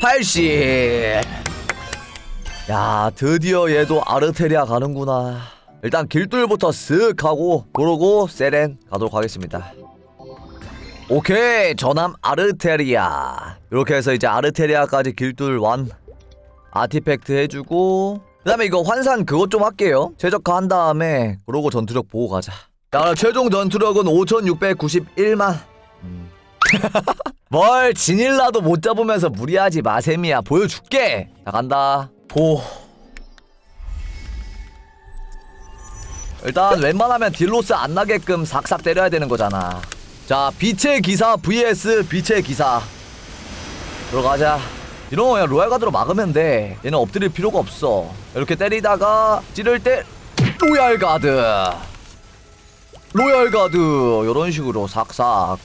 80. 야 드디어 얘도 아르테리아 가는구나. 일단 길뚫부터 쓱 하고 그러고 세렌 가도록 하겠습니다. 오케이 전함 아르테리아 이렇게 해서 이제 아르테리아까지 길뚫 완 아티팩트 해주고 그 다음에 이거 환산 그것 좀 할게요 최적화 한 다음에 그러고 전투력 보고 가자 자 최종 전투력은 5691만 음. 뭘 진일라도 못 잡으면서 무리하지 마 셈이야. 보여줄게. 자 간다. 보. 일단 웬만하면 딜로스 안 나게끔 삭삭 때려야 되는 거잖아. 자 빛의 기사 vs 빛의 기사. 들어가자. 이런 거 그냥 로얄 가드로 막으면 돼. 얘는 엎드릴 필요가 없어. 이렇게 때리다가 찌를 때 로얄 가드. 로얄 가드. 이런 식으로 삭삭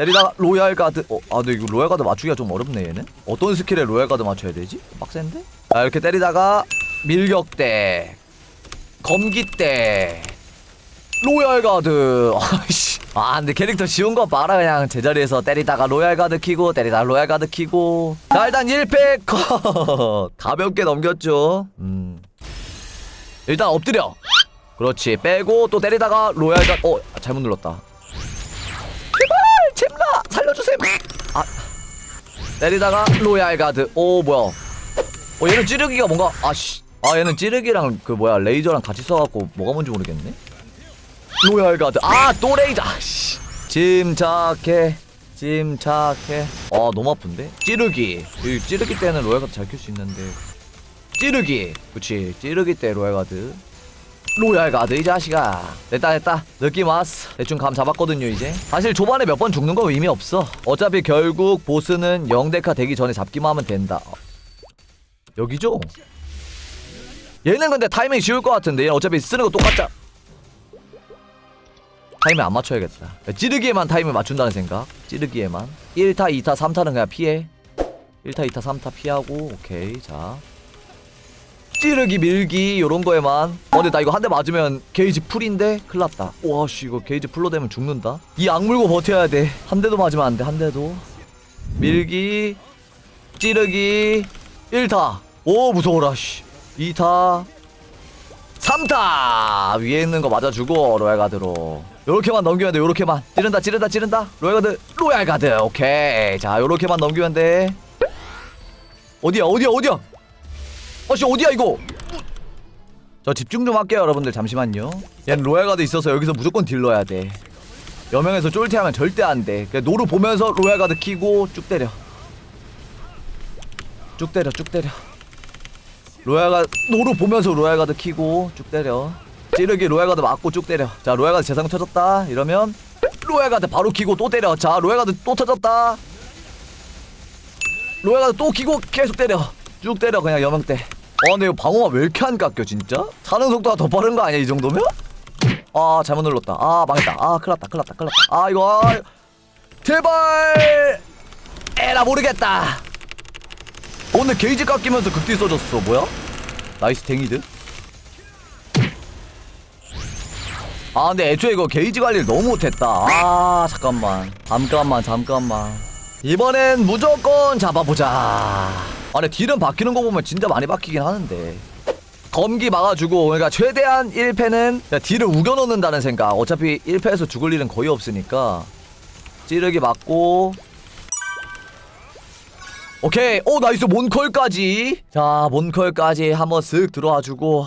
때리다가 로얄 가드 어, 아 근데 이거 로얄 가드 맞추기가 좀 어렵네 얘는? 어떤 스킬에 로얄 가드 맞춰야 되지? 빡센데? 자 이렇게 때리다가 밀격대 검기대 로얄 가드. 아이씨. 아 근데 캐릭터 쉬운 거 봐라 그냥. 제자리에서 때리다가 로얄 가드 키고 때리다가 로얄 가드 키고. 자 일단 1패 컷. 가볍게 넘겼죠. 음. 일단 엎드려. 그렇지. 빼고 또 때리다가 로얄 가드 어 잘못 눌렀다 살려주세요. 아. 때리다가 로얄 가드. 오 뭐야. 어 얘는 찌르기가 뭔가 아씨. 아 얘는 찌르기랑 그 뭐야 레이저랑 같이 써갖고 뭐가 뭔지 모르겠네. 로얄 가드. 아 또 레이저. 아씨. 침착해. 침착해. 아 너무 아픈데? 찌르기. 이 찌르기 때는 로얄 가드 잘 킬 수 있는데. 찌르기. 그치. 찌르기 때 로얄 가드 로얄 가드 이 자식아. 됐다 됐다. 느낌 왔어. 대충 감 잡았거든요 이제. 사실 초반에 몇 번 죽는 거 의미 없어. 어차피 결국 보스는 영대카 되기 전에 잡기만 하면 된다. 어. 여기죠? 얘는 근데 타이밍 쉬울 것 같은데. 얘는 어차피 쓰는 거 똑같자 타이밍 안 맞춰야겠다. 찌르기에만 타이밍 맞춘다는 생각? 찌르기에만? 1타 2타 3타는 그냥 피해. 1타 2타 3타 피하고 오케이. 자 찌르기 밀기 요런 거에만. 어 근데 나 이거 한 대 맞으면 게이지 풀인데 큰일 났다. 와씨 이거 게이지 풀로 되면 죽는다. 이 악물고 버텨야 돼 한 대도 맞으면 안 돼 한 대도. 밀기 찌르기 1타. 오 무서워라 씨. 2타. 3타. 위에 있는 거 맞아주고 로얄 가드로. 요렇게만 넘기면 돼 요렇게만. 찌른다 찌른다 찌른다. 로얄 가드 로얄 가드. 오케이. 자 요렇게만 넘기면 돼. 어디야 어디야 어디야 어 씨 어디야 이거? 저 집중 좀 할게요 여러분들. 잠시만요. 얘는 로얄 가드 있어서 여기서 무조건 딜러야 돼. 여명에서 쫄티하면 절대 안돼. 노루 보면서 로얄 가드 키고 쭉 때려. 쭉 때려 쭉 때려. 로얄가 노루 보면서 로얄가드 키고 쭉 때려. 찌르기 로얄가드 맞고 쭉 때려. 자 로얄가드 재상 터졌다. 이러면 로얄가드 바로 키고 또 때려. 자 로얄가드 또 터졌다. 로얄가드 또 키고 계속 때려. 쭉 때려 그냥 여명대 어 근데 방어가 왜 이렇게 안 깎여 진짜? 차는 속도가 더 빠른 거 아니야 이 정도면? 아 잘못 눌렀다. 아 망했다. 아 큰일났다 큰일났다 큰일났다. 아 이거 아, 제발! 에라 모르겠다. 오늘 게이지 깎이면서 극딜 써줬어. 뭐야? 나이스 댕이드. 아 근데 애초에 이거 게이지 관리를 너무 못했다. 아 잠깐만. 잠깐만 잠깐만. 이번엔 무조건 잡아보자 아 근데 딜은 바뀌는 거 보면 진짜 많이 바뀌긴 하는데. 검기 막아주고 그러니까 최대한 1패는 딜을 우겨놓는다는 생각. 어차피 1패에서 죽을 일은 거의 없으니까. 찌르기 맞고. 오케이. 오 나이스. 몬컬까지. 자 몬컬까지 한번 쓱 들어와주고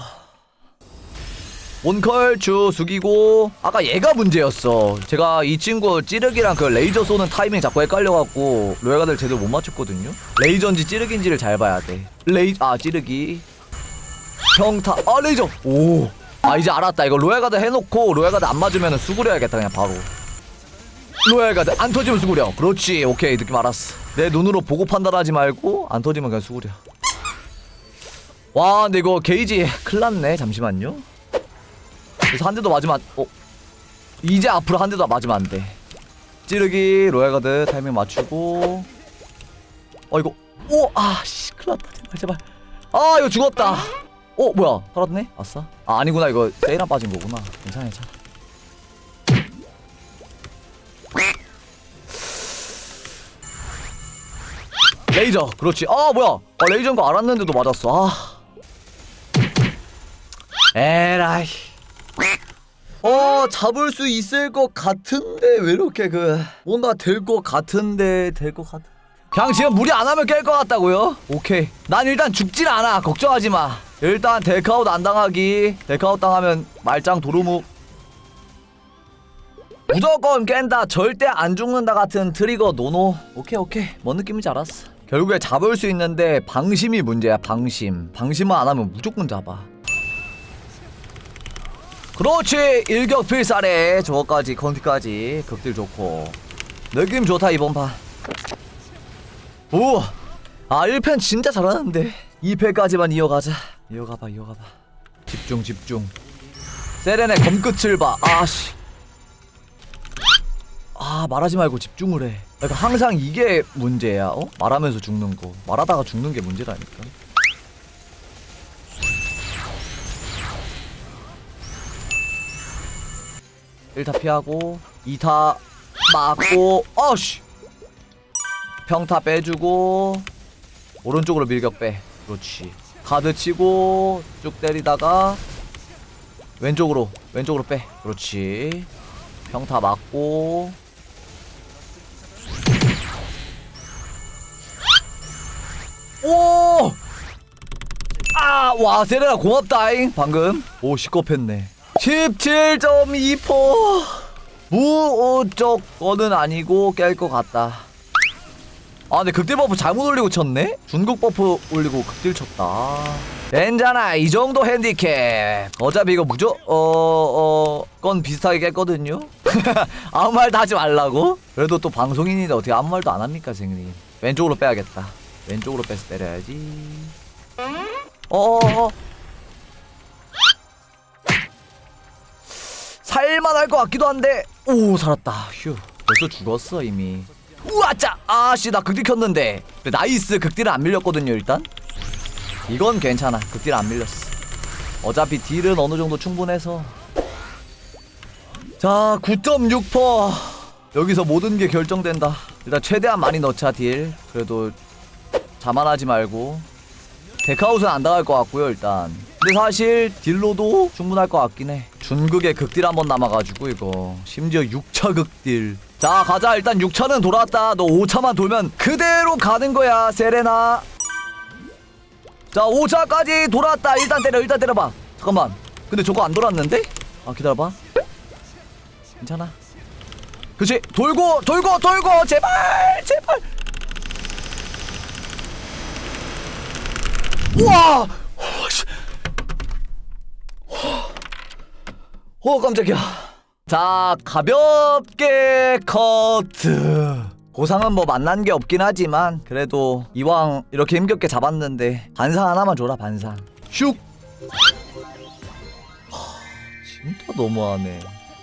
몬컬 주 숙이고 아까 얘가 문제였어. 제가 이 친구 찌르기랑 그 레이저 쏘는 타이밍 자꾸 헷갈려갖고 로얄가들 제대로 못 맞췄거든요. 레이저인지 찌르기인지를 잘 봐야 돼. 레이 아 찌르기. 평타 아 레이저. 오 아 이제 알았다. 이거 로얄가드 해놓고 로얄가드 안 맞으면 수그려야겠다 그냥 바로. 로얄가드 안 터지면 수구려. 그렇지. 오케이. 느낌 알았어. 내 눈으로 보고 판단하지 말고 안 터지면 그냥 수구려. 와 근데 이거 게이지 큰일 났네. 잠시만요 그래서 한 대도 맞으면 안, 어? 이제 앞으로 한 대도 맞으면 안 돼. 찌르기 로얄가드 타이밍 맞추고. 어 이거. 오아씨 큰일났다 제발 제발. 아 이거 죽었다. 어 뭐야? 살았네? 아싸. 아 아니구나. 이거 세이랑 빠진 거구나. 괜찮아 괜찮아. 레이저 그렇지. 아 뭐야? 아, 레이저인 거 알았는데도 맞았어. 아. 에라이 어 잡을 수 있을 것 같은데 왜 이렇게 그 뭔가 될 것 같은데 될 것같 그냥 지금 무리 안 하면 깰 것 같다고요? 오케이. 난 일단 죽진 않아. 걱정하지 마. 일단 데카웃 안 당하기. 데카웃 당하면 말짱 도루묵. 무조건 깬다. 절대 안 죽는다 같은 트리거 노노. 오케이 오케이. 뭔 느낌인지 알았어. 결국에 잡을 수 있는데 방심이 문제야 방심. 방심만 안 하면 무조건 잡아 그렇지. 일격필살에 저거까지 컨티까지. 극딜 좋고. 느낌 좋다 이번 판. 오! 아 1편 진짜 잘하는데. 2패까지만 이어가자. 이어가봐 이어가봐. 집중 집중. 세렌의 검끝을 봐. 아씨. 아 말하지 말고 집중을 해. 그러니까 항상 이게 문제야 어? 말하면서 죽는 거. 말하다가 죽는 게 문제라니까 일타 피하고 2타 맞고 어씨 평타 빼주고 오른쪽으로 밀격 빼 그렇지 가드 치고 쭉 때리다가 왼쪽으로 왼쪽으로 빼 그렇지 평타 맞고 오! 아, 와, 세레나 고맙다잉, 방금. 오, 시겁했네. 17.2포. 무우쪽 거는 아니고 깰 것 같다. 아, 근데 극딜 버프 잘못 올리고 쳤네? 중국 버프 올리고 극딜 쳤다. 괜찮아, 이 정도 핸디캡. 어차피 이거 무조, 어, 어, 건 비슷하게 깼거든요? 아무 말도 하지 말라고? 그래도 또 방송인인데 어떻게 아무 말도 안 합니까, 선생님? 왼쪽으로 빼야겠다. 왼쪽으로 빼서 때려야지. 어어어. 살만할 것 같기도 한데. 오, 살았다. 휴. 벌써 죽었어, 이미. 우와짜! 아씨, 나 극딜 켰는데. 근데 나이스, 극딜은 안 밀렸거든요, 일단. 이건 괜찮아. 극딜 안 밀렸어. 어차피 딜은 어느 정도 충분해서. 자, 9.6%. 여기서 모든 게 결정된다. 일단 최대한 많이 넣자, 딜. 그래도 자만하지 말고. 데카웃은 안 당할 것 같고요, 일단. 근데 사실 딜로도 충분할 것 같긴 해. 중극의 극딜 한 번 남아가지고 이거 심지어 6차 극딜. 자 가자 일단 6차는 돌았다. 너 5차만 돌면 그대로 가는 거야, 세레나. 자 5차까지 돌았다. 일단 때려, 일단 때려봐. 잠깐만. 근데 저거 안 돌았는데? 아 기다려봐. 괜찮아. 그치 돌고 돌고 돌고 제발 제발. 우와! 어, 씨. 어 깜짝이야. 자 가볍게 커트. 고상은 뭐 만난 게 없긴 하지만 그래도 이왕 이렇게 힘겹게 잡았는데 반상 하나만 줘라 반상 슉. 하, 진짜 너무하네